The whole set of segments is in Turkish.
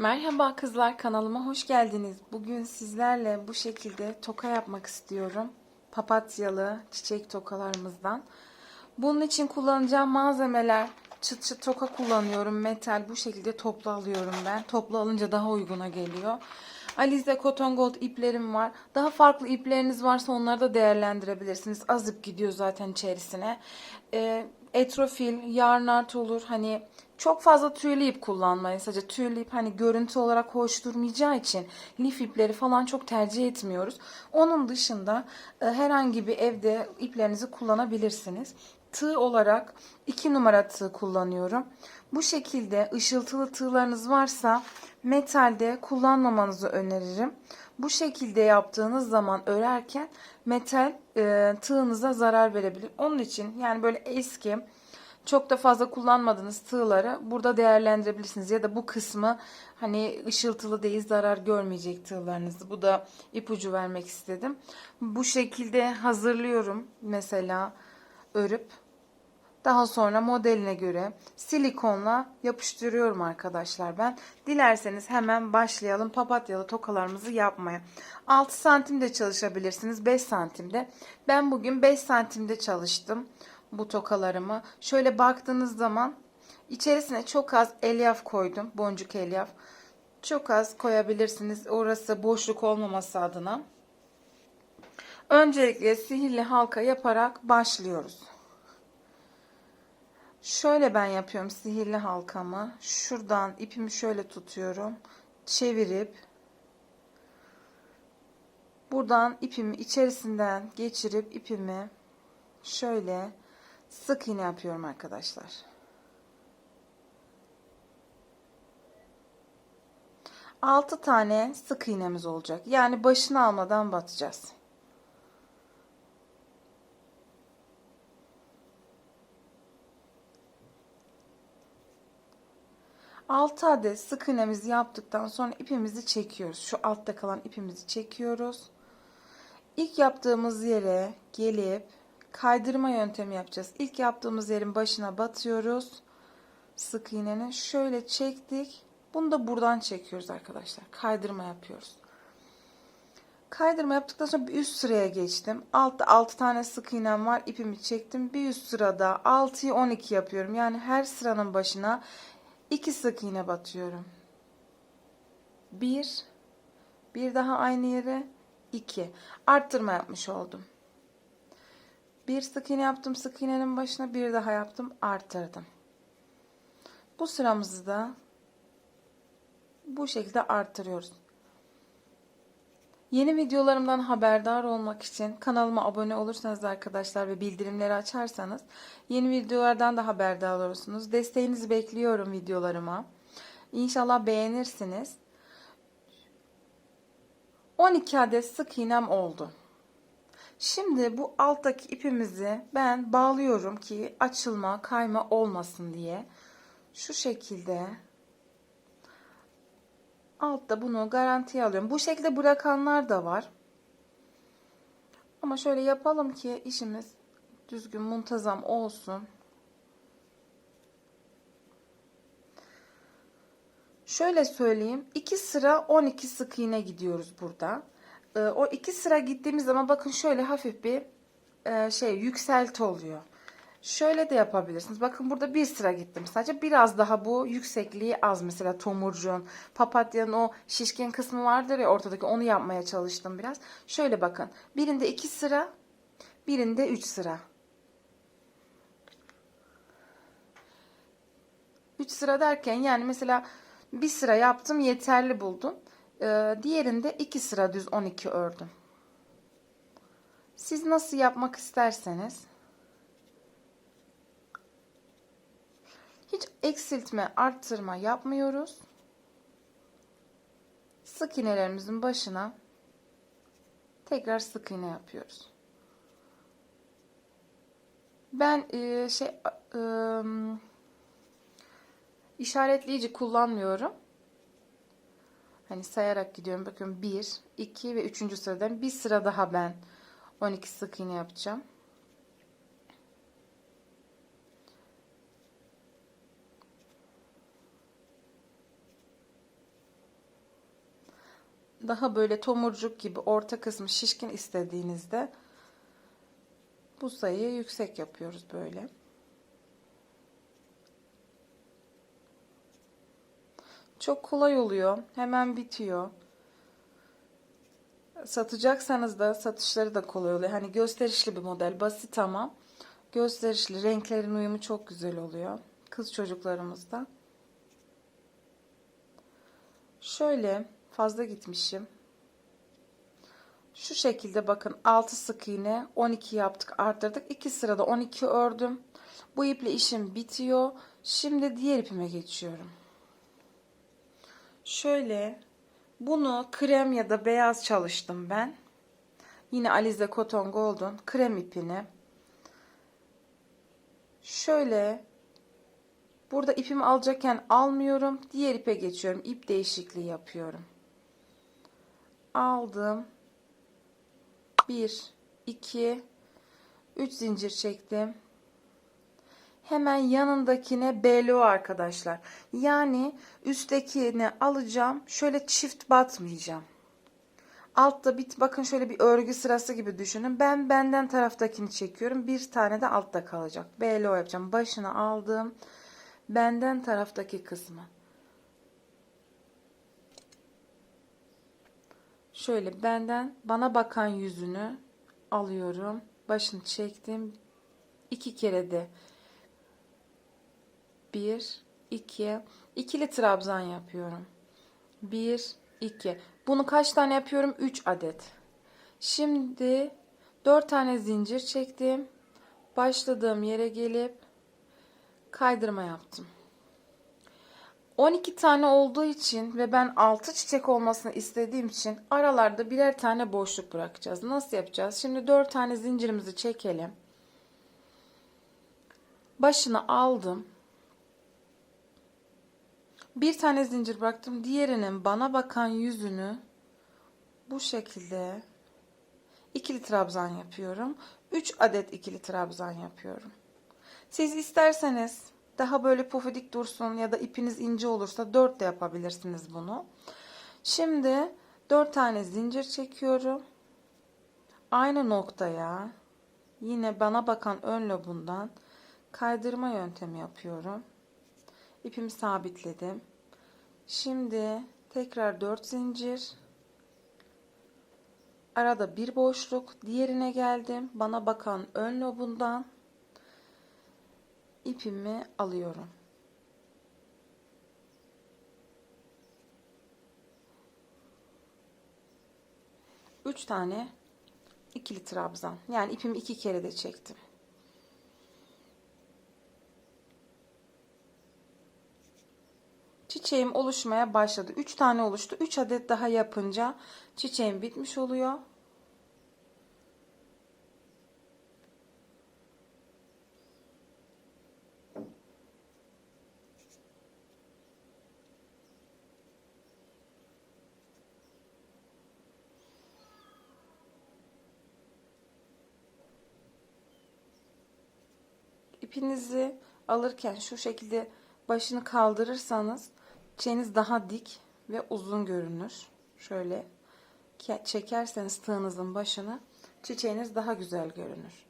Merhaba kızlar kanalıma hoş geldiniz. Bugün sizlerle bu şekilde toka yapmak istiyorum. Papatyalı çiçek tokalarımızdan. Bunun için kullanacağım malzemeler çıt çıt toka kullanıyorum. Metal bu şekilde toplu alıyorum ben. Toplu alınca daha uyguna geliyor. Alize Cotton Gold iplerim var. Daha farklı ipleriniz varsa onları da değerlendirebilirsiniz. Az ip gidiyor zaten içerisine. Ee, etrofil, yarnart olur. Hani çok fazla tüylü ip kullanmayın. Sadece tüylü ip hani görüntü olarak hoş durmayacağı için lif ipleri falan çok tercih etmiyoruz. Onun dışında e, herhangi bir evde iplerinizi kullanabilirsiniz. Tığ olarak 2 numara tığ kullanıyorum. Bu şekilde ışıltılı tığlarınız varsa metalde kullanmamanızı öneririm. Bu şekilde yaptığınız zaman örerken metal e, tığınıza zarar verebilir. Onun için yani böyle eski çok da fazla kullanmadığınız tığları burada değerlendirebilirsiniz. Ya da bu kısmı hani ışıltılı değil zarar görmeyecek tığlarınızı. Bu da ipucu vermek istedim. Bu şekilde hazırlıyorum mesela örüp. Daha sonra modeline göre silikonla yapıştırıyorum arkadaşlar ben. Dilerseniz hemen başlayalım papatyalı tokalarımızı yapmaya. 6 santimde çalışabilirsiniz 5 santimde. Ben bugün 5 santimde çalıştım bu tokalarımı. Şöyle baktığınız zaman içerisine çok az elyaf koydum. Boncuk elyaf. Çok az koyabilirsiniz. Orası boşluk olmaması adına. Öncelikle sihirli halka yaparak başlıyoruz. Şöyle ben yapıyorum sihirli halkamı. Şuradan ipimi şöyle tutuyorum. Çevirip buradan ipimi içerisinden geçirip ipimi şöyle sık iğne yapıyorum arkadaşlar. Altı tane sık iğnemiz olacak. Yani başını almadan batacağız. Altı adet sık iğnemizi yaptıktan sonra ipimizi çekiyoruz. Şu altta kalan ipimizi çekiyoruz. İlk yaptığımız yere gelip kaydırma yöntemi yapacağız. İlk yaptığımız yerin başına batıyoruz. Sık iğnenin şöyle çektik. Bunu da buradan çekiyoruz arkadaşlar. Kaydırma yapıyoruz. Kaydırma yaptıktan sonra bir üst sıraya geçtim. Altta 6 tane sık iğnem var. İpimi çektim. Bir üst sırada 6'yı 12 yapıyorum. Yani her sıranın başına 2 sık iğne batıyorum. 1 bir daha aynı yere 2 arttırma yapmış oldum. Bir sık iğne yaptım. Sık iğnenin başına bir daha yaptım. Arttırdım. Bu sıramızı da bu şekilde arttırıyoruz. Yeni videolarımdan haberdar olmak için kanalıma abone olursanız arkadaşlar ve bildirimleri açarsanız yeni videolardan da haberdar olursunuz. Desteğinizi bekliyorum videolarıma. İnşallah beğenirsiniz. 12 adet sık iğnem oldu. Şimdi bu alttaki ipimizi ben bağlıyorum ki açılma, kayma olmasın diye. Şu şekilde altta bunu garantiye alıyorum. Bu şekilde bırakanlar da var. Ama şöyle yapalım ki işimiz düzgün, muntazam olsun. Şöyle söyleyeyim. 2 sıra 12 sık iğne gidiyoruz burada. Ee, o iki sıra gittiğimiz zaman bakın şöyle hafif bir e, şey yükselti oluyor. Şöyle de yapabilirsiniz. Bakın burada bir sıra gittim. Sadece biraz daha bu yüksekliği az. Mesela tomurcuğun, papatyanın o şişkin kısmı vardır ya ortadaki onu yapmaya çalıştım biraz. Şöyle bakın. Birinde iki sıra, birinde üç sıra. Üç sıra derken yani mesela bir sıra yaptım yeterli buldum. Ee, diğerinde 2 sıra düz 12 ördüm. Siz nasıl yapmak isterseniz hiç eksiltme, arttırma yapmıyoruz. Sık iğnelerimizin başına tekrar sık iğne yapıyoruz. Ben e, şey e, işaretleyici kullanmıyorum. Hani sayarak gidiyorum. Bakın 1, 2 ve 3. sıradan bir sıra daha ben 12 sık iğne yapacağım. daha böyle tomurcuk gibi orta kısmı şişkin istediğinizde bu sayıyı yüksek yapıyoruz böyle. Çok kolay oluyor. Hemen bitiyor. Satacaksanız da satışları da kolay oluyor. Hani gösterişli bir model. Basit ama gösterişli. Renklerin uyumu çok güzel oluyor. Kız çocuklarımızda. Şöyle fazla gitmişim. Şu şekilde bakın 6 sık iğne 12 yaptık arttırdık. 2 sırada 12 ördüm. Bu iple işim bitiyor. Şimdi diğer ipime geçiyorum. Şöyle bunu krem ya da beyaz çalıştım ben. Yine Alize Cotton Golden krem ipini. Şöyle burada ipimi alacakken almıyorum. Diğer ipe geçiyorum. İp değişikliği yapıyorum. Aldım. 1 2 3 zincir çektim. Hemen yanındakine belo arkadaşlar. Yani üsttekini alacağım. Şöyle çift batmayacağım. Altta bit bakın şöyle bir örgü sırası gibi düşünün. Ben benden taraftakini çekiyorum. Bir tane de altta kalacak. Belo yapacağım. Başını aldım. Benden taraftaki kısmı. Şöyle benden bana bakan yüzünü alıyorum. Başını çektim. İki kere de bir, iki, ikili trabzan yapıyorum. Bir, iki. Bunu kaç tane yapıyorum? Üç adet. Şimdi dört tane zincir çektim. Başladığım yere gelip kaydırma yaptım. 12 tane olduğu için ve ben 6 çiçek olmasını istediğim için aralarda birer tane boşluk bırakacağız. Nasıl yapacağız? Şimdi 4 tane zincirimizi çekelim. Başını aldım. Bir tane zincir bıraktım. Diğerinin bana bakan yüzünü bu şekilde ikili trabzan yapıyorum. 3 adet ikili trabzan yapıyorum. Siz isterseniz daha böyle pofidik dursun ya da ipiniz ince olursa 4 de yapabilirsiniz bunu. Şimdi 4 tane zincir çekiyorum. Aynı noktaya yine bana bakan ön lobundan kaydırma yöntemi yapıyorum. İpimi sabitledim. Şimdi tekrar 4 zincir. Arada bir boşluk. Diğerine geldim. Bana bakan ön lobundan ipimi alıyorum. Üç tane ikili trabzan. Yani ipimi iki kere de çektim. Çiçeğim oluşmaya başladı. 3 tane oluştu. 3 adet daha yapınca çiçeğim bitmiş oluyor. İpinizi alırken şu şekilde başını kaldırırsanız çiçeğiniz daha dik ve uzun görünür. Şöyle çekerseniz tığınızın başını çiçeğiniz daha güzel görünür.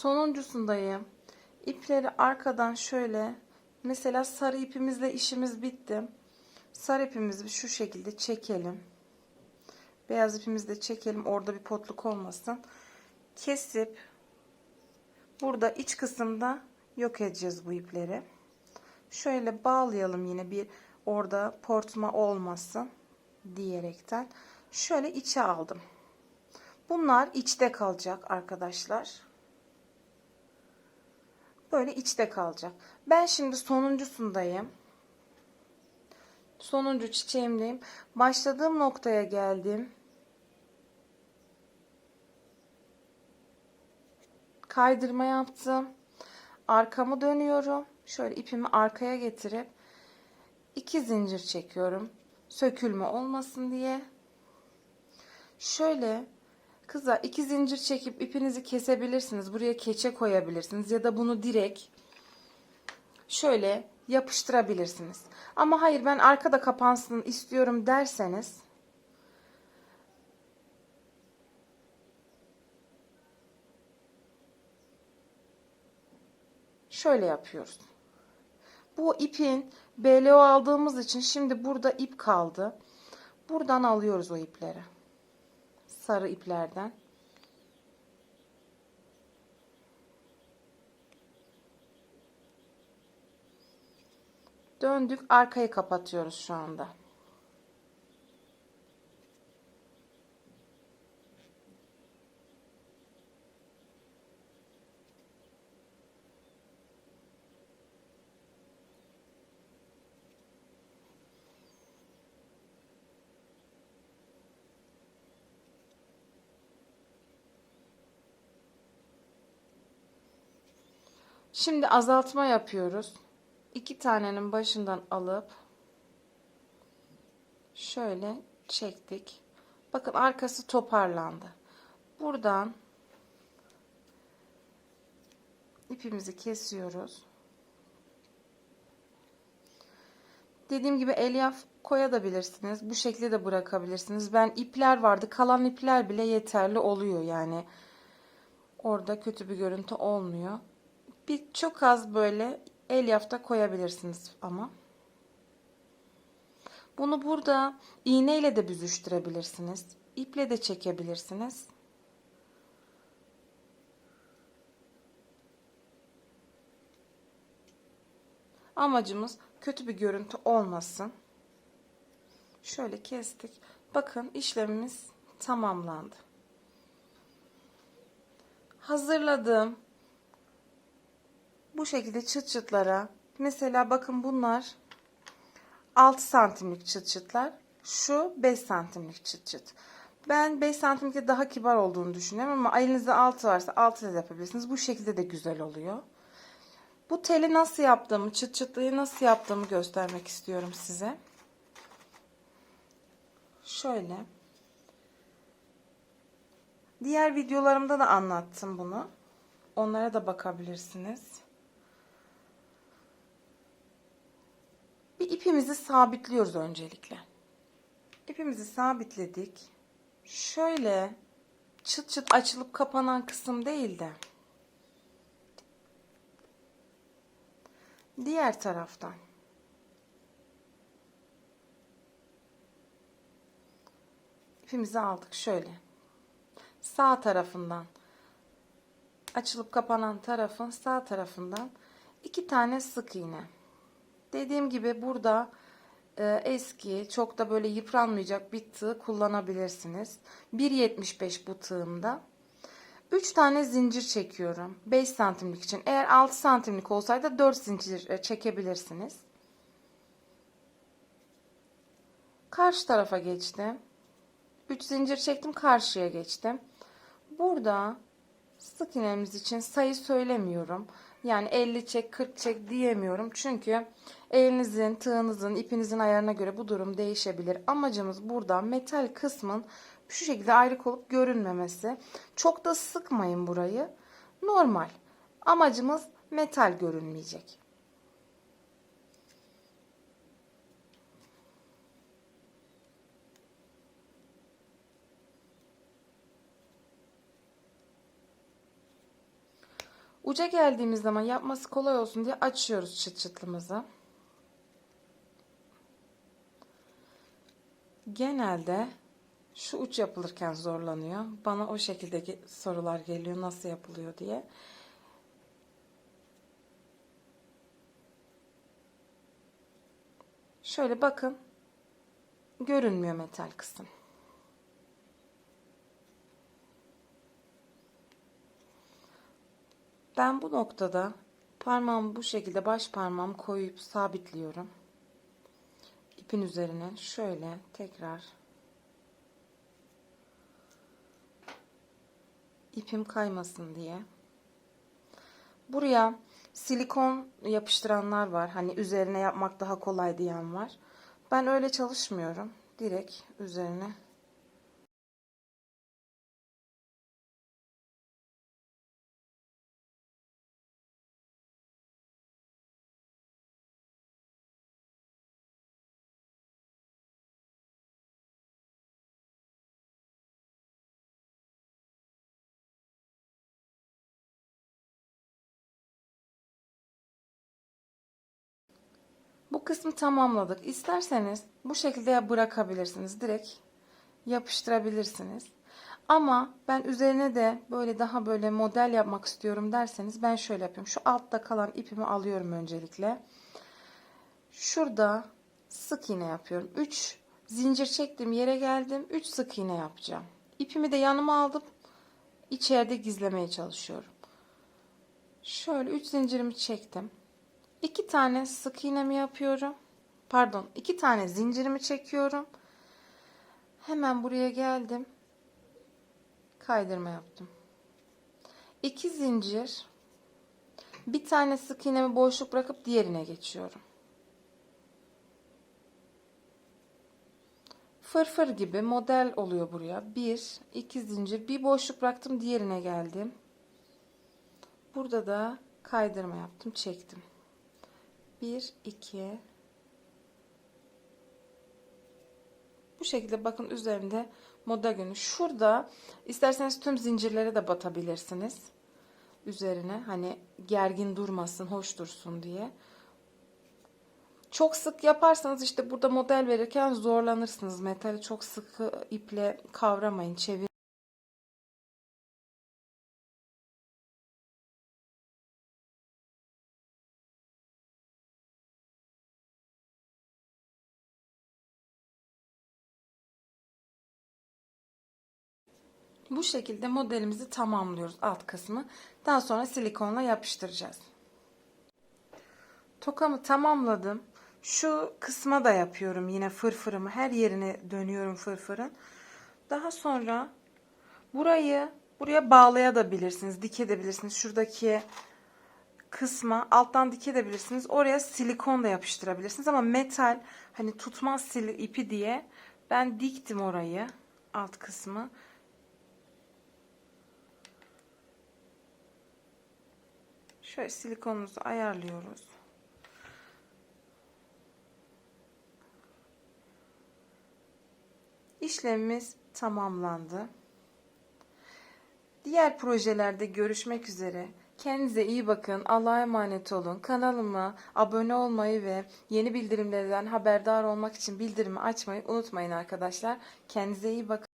Sonuncusundayım. İpleri arkadan şöyle Mesela sarı ipimizle işimiz bitti. Sarı ipimizi şu şekilde çekelim. Beyaz ipimizi de çekelim. Orada bir potluk olmasın. Kesip burada iç kısımda yok edeceğiz bu ipleri. Şöyle bağlayalım yine bir orada portma olmasın diyerekten. Şöyle içe aldım. Bunlar içte kalacak arkadaşlar. Böyle içte kalacak. Ben şimdi sonuncusundayım. Sonuncu çiçeğimdeyim. Başladığım noktaya geldim. Kaydırma yaptım. Arkamı dönüyorum. Şöyle ipimi arkaya getirip iki zincir çekiyorum. Sökülme olmasın diye. Şöyle kızlar iki zincir çekip ipinizi kesebilirsiniz. Buraya keçe koyabilirsiniz ya da bunu direkt şöyle yapıştırabilirsiniz. Ama hayır ben arkada kapansın istiyorum derseniz şöyle yapıyoruz. Bu ipin BLO aldığımız için şimdi burada ip kaldı. Buradan alıyoruz o ipleri. Sarı iplerden. Döndük arkayı kapatıyoruz şu anda. Şimdi azaltma yapıyoruz. İki tanenin başından alıp şöyle çektik. Bakın arkası toparlandı. Buradan ipimizi kesiyoruz. Dediğim gibi elyaf koyabilirsiniz. Bu şekilde de bırakabilirsiniz. Ben ipler vardı. Kalan ipler bile yeterli oluyor yani. Orada kötü bir görüntü olmuyor. Bir çok az böyle elyafta koyabilirsiniz ama. Bunu burada iğneyle de büzüştürebilirsiniz. İple de çekebilirsiniz. Amacımız kötü bir görüntü olmasın. Şöyle kestik. Bakın işlemimiz tamamlandı. Hazırladığım bu şekilde çıt çıtlara mesela bakın bunlar 6 santimlik çıt çıtlar. Şu 5 santimlik çıt çıt. Ben 5 santimlikte daha kibar olduğunu düşünüyorum ama elinizde 6 varsa 6 da yapabilirsiniz. Bu şekilde de güzel oluyor. Bu teli nasıl yaptığımı, çıt çıtlıyı nasıl yaptığımı göstermek istiyorum size. Şöyle. Diğer videolarımda da anlattım bunu. Onlara da bakabilirsiniz. İpimizi sabitliyoruz öncelikle. İpimizi sabitledik. Şöyle çıt çıt açılıp kapanan kısım değil de diğer taraftan ipimizi aldık şöyle sağ tarafından açılıp kapanan tarafın sağ tarafından iki tane sık iğne dediğim gibi burada e, eski çok da böyle yıpranmayacak bir tığ kullanabilirsiniz. 1.75 bu tığımda. 3 tane zincir çekiyorum 5 santimlik için. Eğer 6 santimlik olsaydı 4 zincir e, çekebilirsiniz. Karşı tarafa geçtim. 3 zincir çektim karşıya geçtim. Burada sık iğnemiz için sayı söylemiyorum. Yani 50 çek 40 çek diyemiyorum. Çünkü elinizin tığınızın ipinizin ayarına göre bu durum değişebilir amacımız burada metal kısmın şu şekilde ayrık olup görünmemesi. Çok da sıkmayın burayı. Normal. Amacımız metal görünmeyecek. Uca geldiğimiz zaman yapması kolay olsun diye açıyoruz çıt çıtlımızı. Genelde şu uç yapılırken zorlanıyor. Bana o şekilde sorular geliyor nasıl yapılıyor diye. Şöyle bakın. Görünmüyor metal kısım. Ben bu noktada parmağımı bu şekilde baş parmağımı koyup sabitliyorum. İpin üzerine şöyle tekrar ipim kaymasın diye. Buraya silikon yapıştıranlar var. Hani üzerine yapmak daha kolay diyen var. Ben öyle çalışmıyorum. Direkt üzerine Bu kısmı tamamladık. İsterseniz bu şekilde bırakabilirsiniz. Direkt yapıştırabilirsiniz. Ama ben üzerine de böyle daha böyle model yapmak istiyorum derseniz ben şöyle yapıyorum. Şu altta kalan ipimi alıyorum öncelikle. Şurada sık iğne yapıyorum. 3 zincir çektiğim yere geldim. 3 sık iğne yapacağım. İpimi de yanıma aldım. İçeride gizlemeye çalışıyorum. Şöyle 3 zincirimi çektim. 2 tane sık iğnemi yapıyorum. Pardon, 2 tane zincirimi çekiyorum. Hemen buraya geldim. Kaydırma yaptım. 2 zincir. Bir tane sık iğnemi boşluk bırakıp diğerine geçiyorum. Fırfır gibi model oluyor buraya. 1, 2 zincir, bir boşluk bıraktım, diğerine geldim. Burada da kaydırma yaptım, çektim. 1 2 Bu şekilde bakın üzerinde moda günü. Şurada isterseniz tüm zincirlere de batabilirsiniz. Üzerine hani gergin durmasın, hoş dursun diye. Çok sık yaparsanız işte burada model verirken zorlanırsınız. Metali çok sıkı iple kavramayın, çevir. Bu şekilde modelimizi tamamlıyoruz alt kısmı. Daha sonra silikonla yapıştıracağız. Tokamı tamamladım. Şu kısma da yapıyorum yine fırfırımı. Her yerine dönüyorum fırfırın. Daha sonra burayı buraya bağlayabilirsiniz, dikebilirsiniz. Şuradaki kısma alttan dikebilirsiniz. Oraya silikon da yapıştırabilirsiniz ama metal hani tutmaz sil ipi diye ben diktim orayı alt kısmı. Şöyle silikonumuzu ayarlıyoruz. İşlemimiz tamamlandı. Diğer projelerde görüşmek üzere. Kendinize iyi bakın. Allah'a emanet olun. Kanalıma abone olmayı ve yeni bildirimlerden haberdar olmak için bildirimi açmayı unutmayın arkadaşlar. Kendinize iyi bakın.